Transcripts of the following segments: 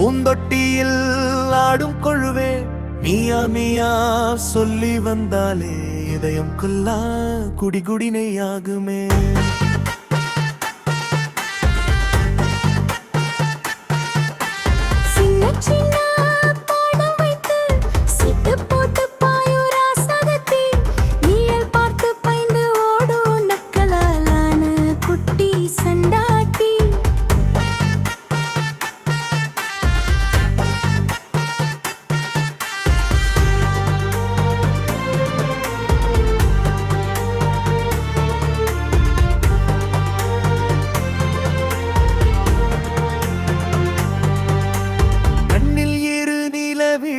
பூந்தொட்டியில் ஆடும் கொழுவே மியா மியா சொல்லி வந்தாலே இதயம் குல்லா குடி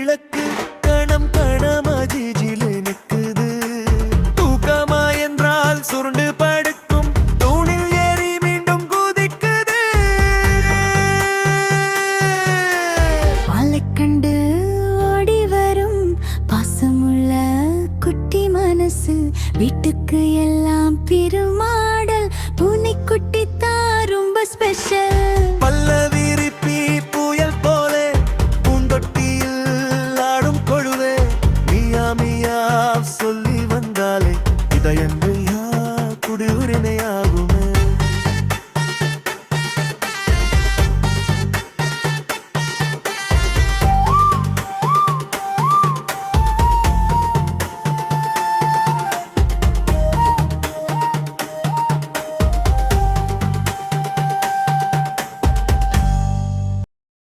விளக்கு கணம் கணமா ஜிஜிலு நிற்குது. தூக்கமா என்றால் சுருண்டு படுக்கும். தூணில் ஏறி மீண்டும் குதிக்குது. பாலைக் கண்டு ஓடி வரும். பாசமுள்ள குட்டி மனசு. வீட்டுக்கு எல்லாம் பெருமாடல். பூனைக்குட்டி ದಯನ್ನೆಯ ಕುಡಿಯೂರಿನೆಯಾಗುವೆ